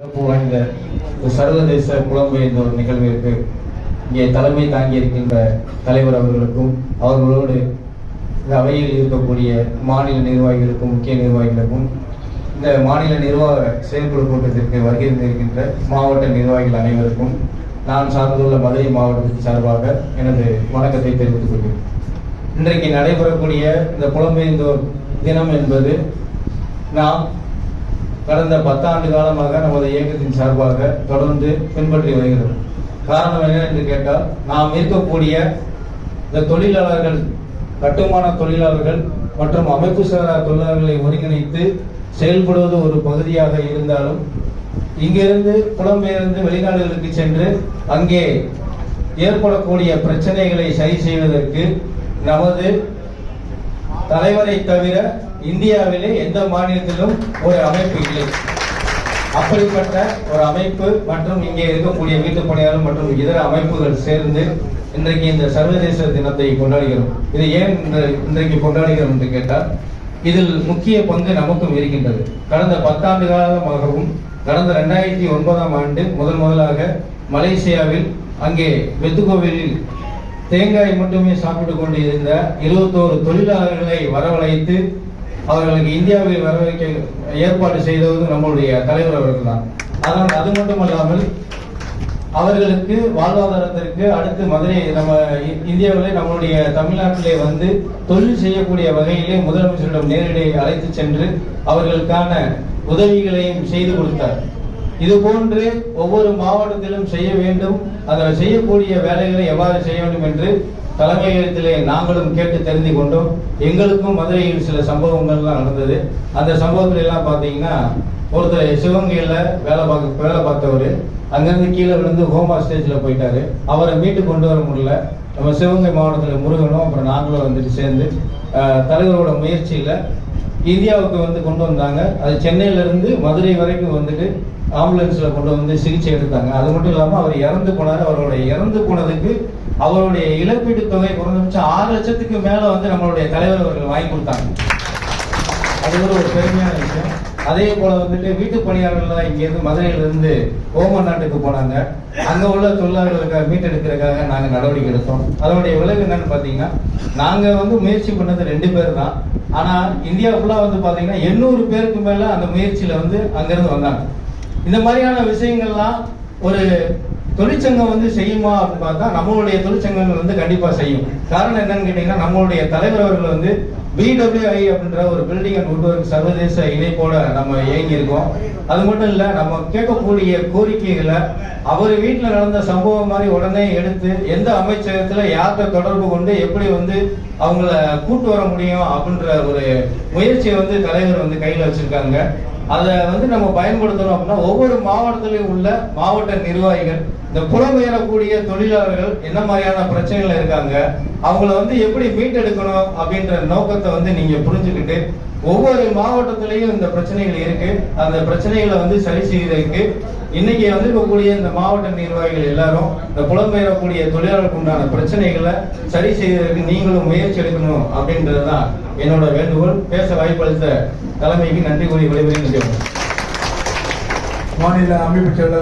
சிறப்பு வாய்ந்த ஒரு சர்வதேச புலம்பெயர்ந்தோர் நிகழ்விற்கு இங்கே தலைமை தாங்கி இருக்கின்ற தலைவர் அவர்களுக்கும் அவர்களோடு இந்த அவையில் இருக்கக்கூடிய மாநில நிர்வாகிகளுக்கும் முக்கிய நிர்வாகிகளுக்கும் இந்த மாநில நிர்வாக செயற்குழு கூட்டத்திற்கு வருகை இருக்கின்ற மாவட்ட நிர்வாகிகள் அனைவருக்கும் நான் சார்ந்துள்ள மதுரை மாவட்டத்தின் சார்பாக எனது வணக்கத்தை தெரிவித்துக் கொள்கிறேன். இன்றைக்கு நடைபெறக்கூடிய இந்த புலம்பெயர்ந்தோர் தினம் என்பது நாம் கடந்த பத்தாண்டு காலமாக நமது இயக்கத்தின் சார்பாக தொடர்ந்து பின்பற்றி வருகிறோம் காரணம் என்ன என்று கேட்டால் நாம் இருக்கக்கூடிய இந்த தொழிலாளர்கள் கட்டுமான தொழிலாளர்கள் மற்றும் அமைப்பு சாரா தொழிலாளர்களை ஒருங்கிணைத்து செயல்படுவது ஒரு பகுதியாக இருந்தாலும் இங்கிருந்து புலம்பெயர்ந்து வெளிநாடுகளுக்கு சென்று அங்கே ஏற்படக்கூடிய பிரச்சனைகளை சரி செய்வதற்கு நமது தலைவரை தவிர இந்தியாவிலே எந்த மாநிலத்திலும் ஒரு அமைப்பு இல்லை. அப்படிப்பட்ட ஒரு அமைப்பு மற்றும் இங்கே இருக்கக்கூடிய வீட்டு பணியாளர் மற்றும் இதர அமைப்புகள் சேர்ந்து இன்றைக்கு இந்த சர்வதேச தினத்தை கொண்டாடுகிறோம். இது ஏன் இன்றைக்கு கொண்டாடுகிறோம் என்று கேட்டால் இதில் முக்கிய பங்கு நமக்கும் இருக்கின்றது. கடந்த பத்தாண்டு காலமாகவும் கடந்த ரெண்டாயிரத்தி ஒன்பதாம் ஆண்டு முதன் முதலாக மலேசியாவில் அங்கே வெத்துக்கோவிலில் தேங்காய் மட்டுமே சாப்பிட்டு கொண்டு இருந்த இருபத்தோரு தொழிலாளர்களை வரவழைத்து அவர்களுக்கு இந்தியாவில் வரவைக்க ஏற்பாடு செய்தது நம்மளுடைய தலைவர் அவர்கள் தான் அதனால் அது மட்டுமல்லாமல் அவர்களுக்கு வாழ்வாதாரத்திற்கு அடுத்து மதுரை நம்ம இ- இந்தியாவிலே நம்மளுடைய தமிழ்நாட்டிலே வந்து தொழில் செய்யக்கூடிய வகையிலே முதலமைச்சரிடம் நேரடியை அழைத்து சென்று அவர்களுக்கான உதவிகளையும் செய்து கொடுத்தார். இது போன்று ஒவ்வொரு மாவட்டத்திலும் செய்ய வேண்டும். அதில் செய்யக்கூடிய வேலைகளை எவ்வாறு செய்ய வேண்டும் என்று தலைமையகத்திலே நாங்களும் கேட்டு தெரிந்து கொண்டோம். எங்களுக்கும் மதுரையில் சில சம்பவங்கள்லாம் நடந்தது. அந்த சம்பவத்துல எல்லாம் பார்த்தீங்கன்னா ஒருத்தர் சிவகங்கையில் வேலை பார்க்க வேலை பார்த்தவர். அங்கேருந்து கீழே விழுந்து ஹோமா ஸ்டேஜில் போயிட்டாரு. அவரை மீட்டு கொண்டு வர முடியல. நம்ம சிவகங்கை மாவட்டத்தில் முருகனும் அப்புறம் நாங்களும் வந்துட்டு சேர்ந்து தலைவரோட முயற்சியில் இந்தியாவுக்கு வந்து கொண்டு வந்தாங்க. அது சென்னையிலேருந்து மதுரை வரைக்கும் வந்துட்டு ஆம்புலன்ஸில் கொண்டு வந்து சிகிச்சை எடுத்தாங்க. அது மட்டும் இல்லாமல் அவர் இறந்து போனார். அவருடைய இறந்து போனதுக்கு அவருடைய இழப்பீட்டு தொகை குறைஞ்சபட்சம் ஆறு லட்சத்துக்கு மேலே வந்து நம்மளுடைய தலைவர் அவர்கள் வாங்கி கொடுத்தாங்க. அது ஒரு பெருமையான விஷயம். அதே போல வந்துட்டு வீட்டு பணியாளர்கள் இங்கேருந்து இருந்து மதுரையில இருந்து ஓமன் நாட்டுக்கு போனாங்க. அங்க உள்ள தொழிலாளர்களுக்காக மீட்டெடுக்கிறதுக்காக நாங்க நடவடிக்கை எடுத்தோம். அதனுடைய விளைவு என்னன்னு பாத்தீங்கன்னா நாங்க வந்து முயற்சி பண்ணது ரெண்டு பேர் தான். ஆனா இந்தியா ஃபுல்லா வந்து பாத்தீங்கன்னா எண்ணூறு பேருக்கு மேல அந்த முயற்சியில வந்து அங்கிருந்து வந்தாங்க. இந்த மாதிரியான விஷயங்கள்லாம் ஒரு தொழிற்சங்கம் வந்து செய்யுமா அப்படின்னு பார்த்தா நம்மளுடைய தொழிற்சங்கங்கள் வந்து கண்டிப்பா செய்யும். காரணம் என்னன்னு கேட்டீங்கன்னா நம்மளுடைய தலைவர் அவர்கள் வந்து பிடபிள்யூஐ அப்படின்ற ஒரு பில்டிங் அண்ட் உட்வொர்க் சர்வதேச இணைப்போட நம்ம இயங்கி இருக்கோம் அது மட்டும் இல்ல நம்ம கேட்கக்கூடிய கோரிக்கைகளை அவர் வீட்டில் நடந்த சம்பவம் மாதிரி உடனே எடுத்து எந்த அமைச்சகத்துல யார்கிட்ட தொடர்பு கொண்டு எப்படி வந்து அவங்கள கூட்டு வர முடியும் அப்படின்ற ஒரு முயற்சியை வந்து தலைவர் வந்து கையில வச்சிருக்காங்க. அதை வந்து நம்ம பயன்படுத்தணும் அப்படின்னா ஒவ்வொரு மாவட்டத்திலையும் உள்ள மாவட்ட நிர்வாகிகள் இந்த புலம்பெயரக்கூடிய தொழிலாளர்கள் என்ன மாதிரியான பிரச்சனைகள் இருக்காங்க அவங்கள வந்து எப்படி மீட்டெடுக்கணும் அப்படின்ற நோக்கத்தை வந்து நீங்க புரிஞ்சுக்கிட்டு ஒவ்வொரு மாவட்டத்திலையும் இந்த பிரச்சனைகள் இருக்கு. அந்த பிரச்சனைகளை வந்து சரி செய்வதற்கு இன்னைக்கு வந்திருக்கக்கூடிய இந்த மாவட்ட நிர்வாகிகள் எல்லாரும் இந்த புலம்பெயரக்கூடிய தொழிலாளர்களுக்கு உண்டான பிரச்சனைகளை சரி செய்வதற்கு நீங்களும் முயற்சி எடுக்கணும் அப்படின்றதுதான் என்னோட வேண்டுகோள். பேச வாய்ப்பளித்த தலைமைக்கு நன்றி கூறி விளைவு மாநில அமைப்பு செயலர்